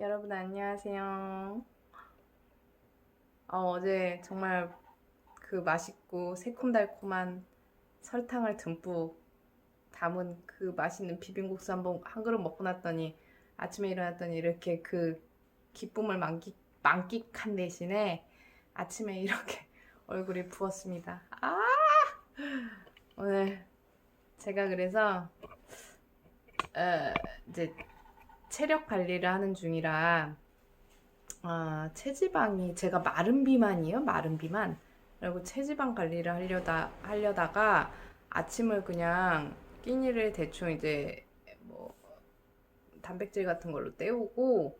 여러분 안녕하세요. 어, 어제 정말 그 맛있고 새콤달콤한 설탕을 듬뿍 담은 그 맛있는 비빔국수 한번 한 그릇 먹고 났더니 아침에 일어났더니 이렇게 그 기쁨을 만끽, 만끽한 대신에 아침에 이렇게 얼굴이 부었습니다. 아! 오늘 제가 그래서 어, 이제 체력 관리를 하는 중이라 아, 체지방이 제가 마른 비만이에요. 마른 비만. 그리고 체지방 관리를 하려다 하려다가 아침을 그냥 끼니를 대충 이제 뭐 단백질 같은 걸로 때우고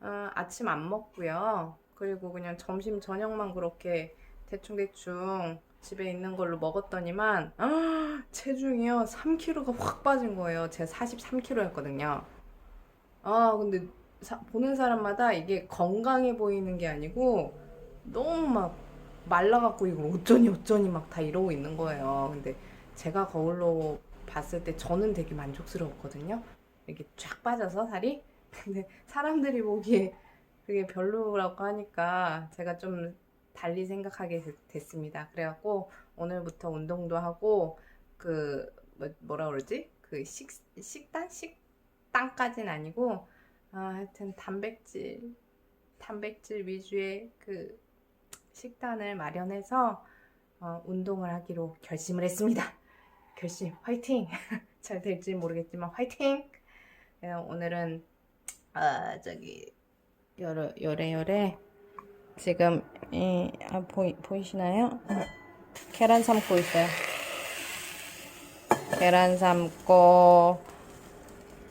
아, 아침 안 먹고요. 그리고 그냥 점심 저녁만 그렇게 대충 대충 집에 있는 걸로 먹었더니만 아, 체중이요 3kg가 확 빠진 거예요. 제가 43kg였거든요. 아, 근데 사- 보는 사람마다 이게 건강해 보이는 게 아니고 너무 막 말라갖고 이거 어쩌니 어쩌니 막 다 이러고 있는 거예요. 근데 제가 거울로 봤을 때 저는 되게 만족스러웠거든요. 이렇게 쫙 빠져서 살이. 근데 사람들이 보기에 그게 별로라고 하니까 제가 좀 달리 생각하게 됐- 됐습니다. 그래갖고 오늘부터 운동도 하고 그 뭐, 뭐라 그러지? 그 식, 식단? 식 단까지는 아니고 아, 하여튼 단백질, 단백질 위주의 그 식단을 마련해서 어, 운동을 하기로 결심을 했습니다. 결심, 화이팅! 잘 될지 모르겠지만 화이팅! 예, 오늘은 아 저기 요래 요래 요래 지금 이 아, 보이 보이시나요? 계란 삶고 있어요. 계란 삶고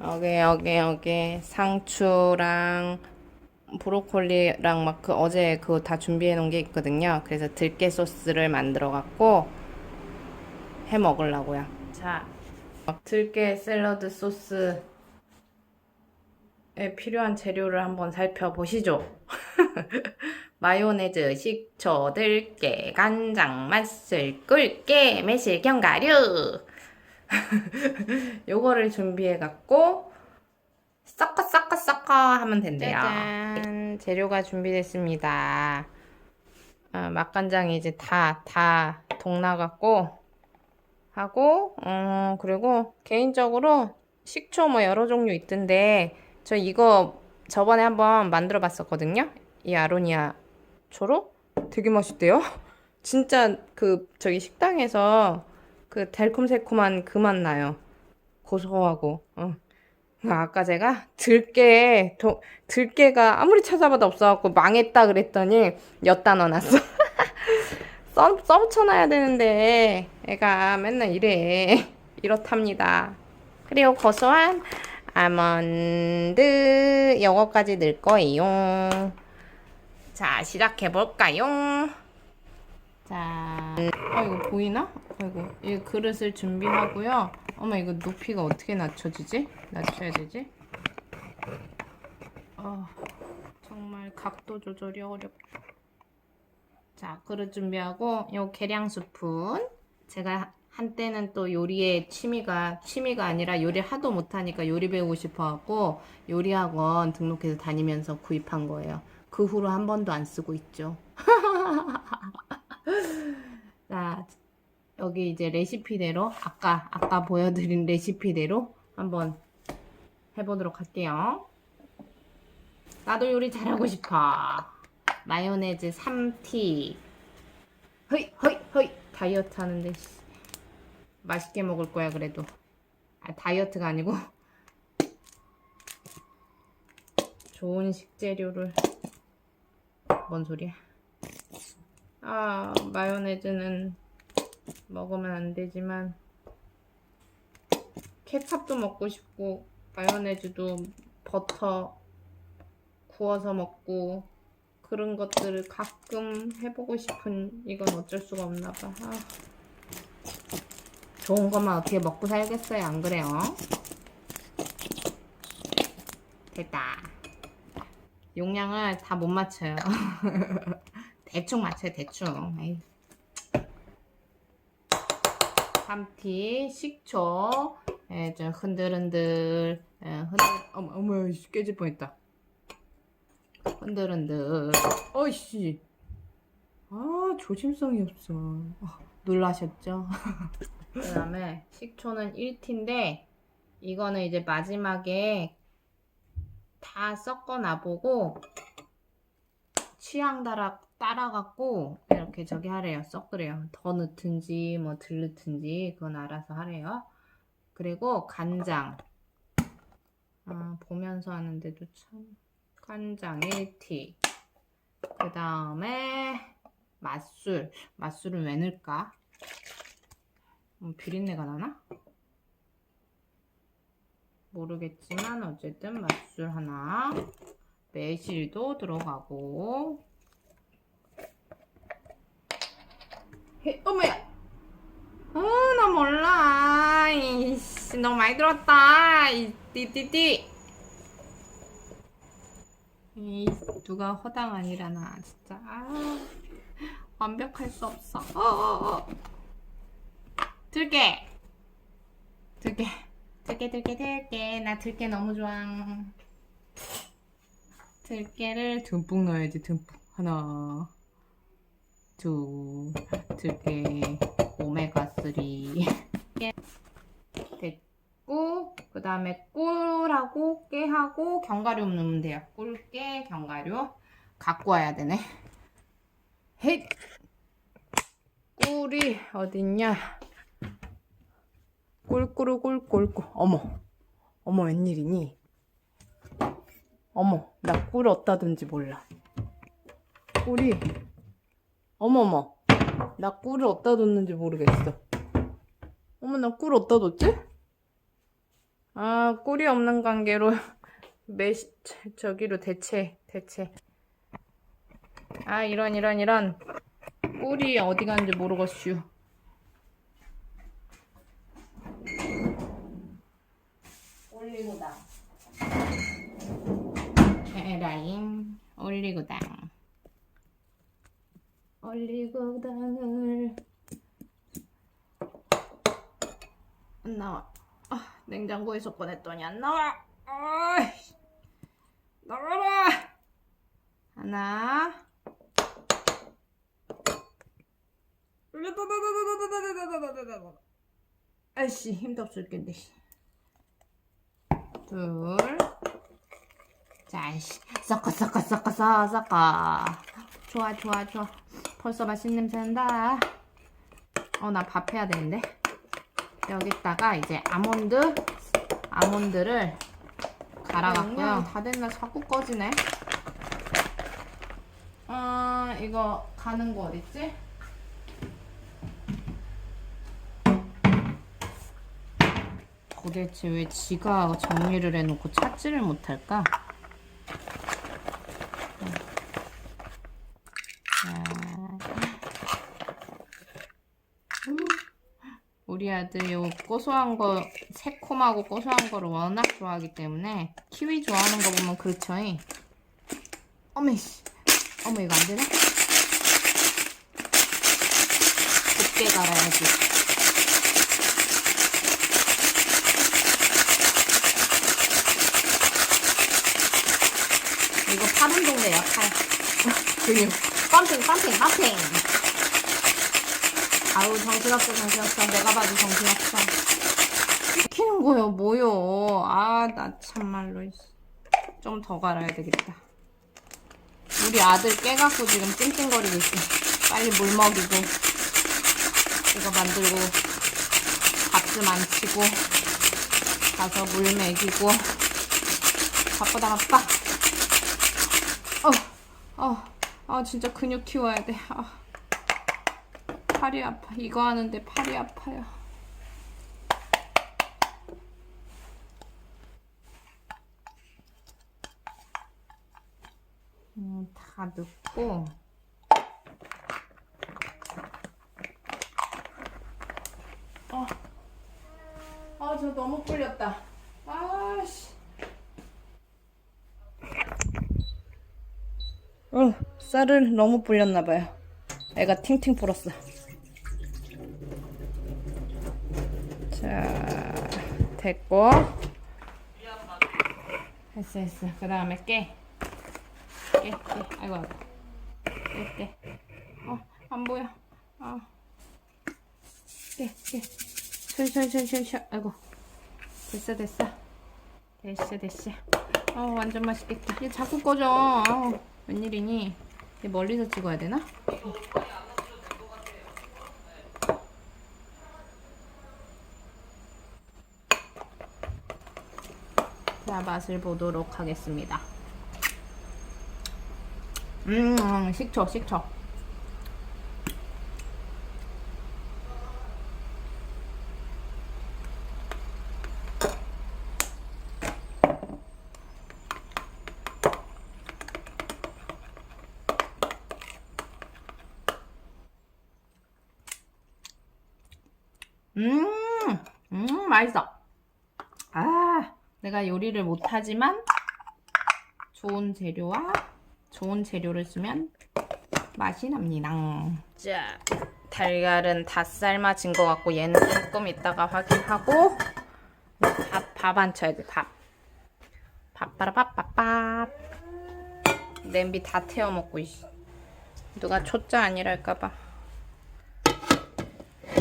여기 여기 여기 상추랑 브로콜리랑 막 그 어제 그거 다 준비해 놓은 게 있거든요. 그래서 들깨 소스를 만들어 갖고 해 먹으려고요. 자, 들깨 샐러드 소스에 필요한 재료를 한번 살펴보시죠. 마요네즈, 식초, 들깨, 간장, 맛술, 꿀깨, 매실, 견과류. 요거를 준비해 갖고 섞어 섞어 섞어 하면 된대요. 짜잔, 재료가 준비됐습니다. 어, 맛간장이 이제 다 다 동나갖고 하고 어, 그리고 개인적으로 식초 뭐 여러 종류 있던데 저 이거 저번에 한번 만들어 봤었거든요. 이 아로니아 초로 되게 맛있대요. 진짜 그 저기 식당에서 그 달콤새콤한 그 맛 나요. 고소하고. 어. 아까 제가 들깨 도, 들깨가 아무리 찾아봐도 없어갖고 망했다 그랬더니 엿다 넣어놨어. 써, 써쳐놔야 되는데 애가 맨날 이래. 이렇답니다. 그리고 고소한 아몬드 요거까지 넣을 거예요. 자 시작해 볼까요? 자, 어 이거 보이나? 아이고 이 그릇을 준비하고요. 어머 이거 높이가 어떻게 낮춰지지? 낮춰야 되지? 어, 정말 각도 조절이 어렵다. 자, 그릇 준비하고 요 계량 스푼. 제가 한때는 또 요리에 취미가 취미가 아니라 요리 하도 못하니까 요리 배우고 싶어갖고 요리학원 등록해서 다니면서 구입한 거예요. 그 후로 한 번도 안 쓰고 있죠. 자, 여기 이제 레시피대로 아까 아까 보여드린 레시피대로 한번 해보도록 할게요. 나도 요리 잘하고 싶어. 마요네즈 3티. 허이 허이 허이 다이어트 하는데 씨. 맛있게 먹을 거야 그래도. 아 다이어트가 아니고 좋은 식재료를 뭔 소리야? 아 마요네즈는 먹으면 안 되지만 케찹도 먹고 싶고 마요네즈도 버터 구워서 먹고 그런 것들을 가끔 해보고 싶은 이건 어쩔 수가 없나 봐. 아. 좋은 것만 어떻게 먹고 살겠어요, 안 그래요? 됐다. 용량을 다 못 맞춰요. 대충 맞춰요, 대충. 에이. 3티, 식초, 예, 좀 흔들흔들, 예, 흔들, 어머, 어머, 씨, 깨질 뻔했다. 흔들흔들. 어이씨. 아, 조심성이 없어. 아, 놀라셨죠? 그 다음에 식초는 1티인데, 이거는 이제 마지막에 다 섞어 놔보고, 취향 따라, 따라갖고, 이렇게 저기 하래요. 섞으래요. 더 넣든지, 뭐, 덜 넣든지, 그건 알아서 하래요. 그리고 간장. 아, 보면서 하는데도 참. 간장 1티. 그 다음에 맛술. 맛술은 왜 넣을까? 음, 비린내가 나나? 모르겠지만 어쨌든 맛술 하나. 매실도 들어가고. 헤, 어머야! 어, 나 몰라. 이씨, 너무 많이 들었다. 이, 띠띠띠. 이 누가 허당 아니라나 진짜 아, 완벽할 수 없어. 어, 어, 어. 들게, 들게, 들게, 들게, 들게. 나 들게 너무 좋아. 들깨를 듬뿍 넣어야지 듬뿍 하나, 둘, 들깨 오메가 3 됐고 그 다음에 꿀하고 깨하고 견과류 넣으면 돼요. 꿀, 깨, 견과류 갖고 와야 되네. 헤이 꿀이 어딨냐? 꿀꿀 꿀꿀꿀 어머 어머 웬일이니? 어머 나 꿀 어디다 둔지 몰라. 꿀이 어머머. 나 꿀을 어디다 뒀는지 모르겠어. 어머 나 꿀 어디다 뒀지? 아 꿀이 없는 관계로 매시 저기로 대체 대체. 아 이런 이런 이런. 꿀이 어디 갔는지 모르겠슈. 올리고당. 에라임 올리고당 올리고 당을. 안 나와. 아, 냉장고에서 꺼냈더니 안 나와. 아이, 나가라. 하나. 아이씨 힘도 없을 텐데 둘. 자, 씨, 섞어, 섞어, 섞어, 섞어, 섞어. 좋아, 좋아, 좋아. 벌써 맛있는 냄새 난다. 어, 나 밥 해야 되는데. 여기다가 이제 아몬드, 아몬드를 갈아갖고요. 다 됐나? 자꾸 꺼지네. 아, 이거 가는 거 어딨지? 도대체 왜 지가 정리를 해놓고 찾지를 못할까? 우리 아들 요 고소한 거 새콤하고 고소한 거를 워낙 좋아하기 때문에 키위 좋아하는 거 보면 그렇죠. 어메 씨, 어머 이거 안 되네. 곱게 갈아야지. 이거 팔 운동돼요 팔. 근육. 펌핑 펌핑 펌핑. 아우 정신없어 정신없어. 내가 봐도 정신없어. 시키는 거요 뭐요? 아 나 참말로 좀 더 갈아야 되겠다. 우리 아들 깨갖고 지금 찡찡거리고 있어. 빨리 물 먹이고 이거 만들고 밥 좀 안 치고 가서 물 먹이고 바쁘다 바빠. 어, 어, 아 진짜 근육 키워야 돼. 아. 팔이 아파. 이거 하는데 팔이 아파요. 음, 다 넣고 어, 아, 저 너무 불렸다. 아씨. 어, 쌀을 너무 불렸나 봐요. 애가 팅팅 불었어. 자, 됐고. 했어, 했어. 그 다음에 깨. 깨 깨, 깨. 아이고, 아이고. 깨, 깨. 어, 안 보여. 어. 깨, 깨. 솔솔솔솔솔. 아이고. 됐어, 됐어. 됐어, 됐어. 어, 완전 맛있겠다. 얘 자꾸 꺼져. 아우, 웬일이니? 얘 멀리서 찍어야 되나? 자, 맛을 보도록 하겠습니다. 음, 식초, 식초. 음, 음, 맛있어. 아, 내가 요리를 못하지만 좋은 재료와 좋은 재료를 쓰면 맛이 납니다. 자, 달걀은 다 삶아진 것 같고 얘는 조금 이따가 확인하고 밥, 밥 안 쳐야 돼, 밥. 밥빠라밥밥밥. 냄비 다 태워 먹고 있어. 누가 초짜 아니랄까봐.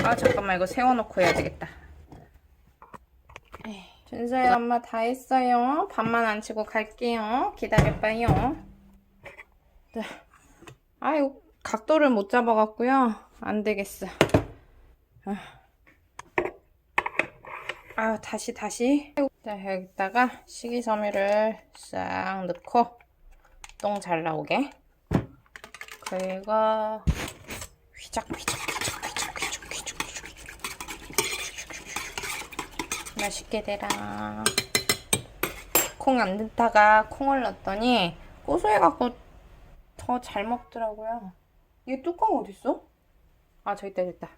아 잠깐만 이거 세워놓고 해야 되겠다. 준서야 엄마 다 했어요. 밥만 안 치고 갈게요. 기다려봐요. 네. 아유 각도를 못 잡아갖고요. 안 되겠어. 아, 아유 다시 다시. 자 여기다가 식이섬유를 싹 넣고 똥 잘 나오게. 그리고 휘적 휘적 휘적 휘적 맛있게 되라. 콩 안 넣다가 콩을 넣었더니 고소해갖고 더 잘 먹더라고요. 이게 뚜껑 어딨어? 아, 저기 있다, 저기 있다.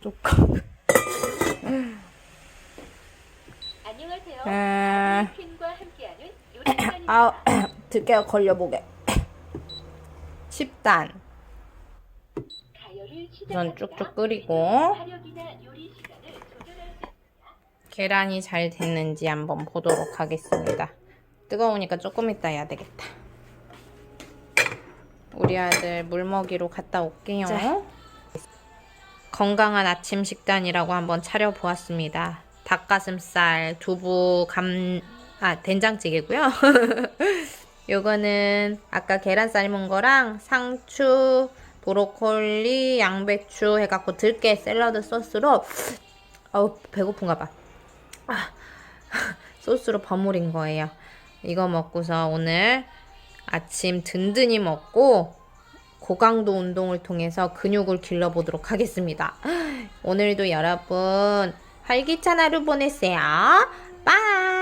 뚜껑. 안녕하세요. 아. 아, 들깨가 걸려보게. 10단. 우선. 쭉쭉 끓이고 계란이 잘 됐는지 한번 보도록 하겠습니다. 뜨거우니까 조금 이따 해야 되겠다. 우리 아들 물 먹이로 갔다 올게요. 건강한 아침 식단이라고 한번 차려 보았습니다. 닭가슴살, 두부, 감, 아, 된장찌개고요. 요거는 아까 계란 삶은 거랑 상추, 브로콜리, 양배추 해갖고 들깨 샐러드 소스로 어우 배고픈가 봐. 아, 소스로 버무린 거예요. 이거 먹고서 오늘 아침 든든히 먹고 고강도 운동을 통해서 근육을 길러보도록 하겠습니다. 오늘도 여러분 활기찬 하루 보내세요. 빠이!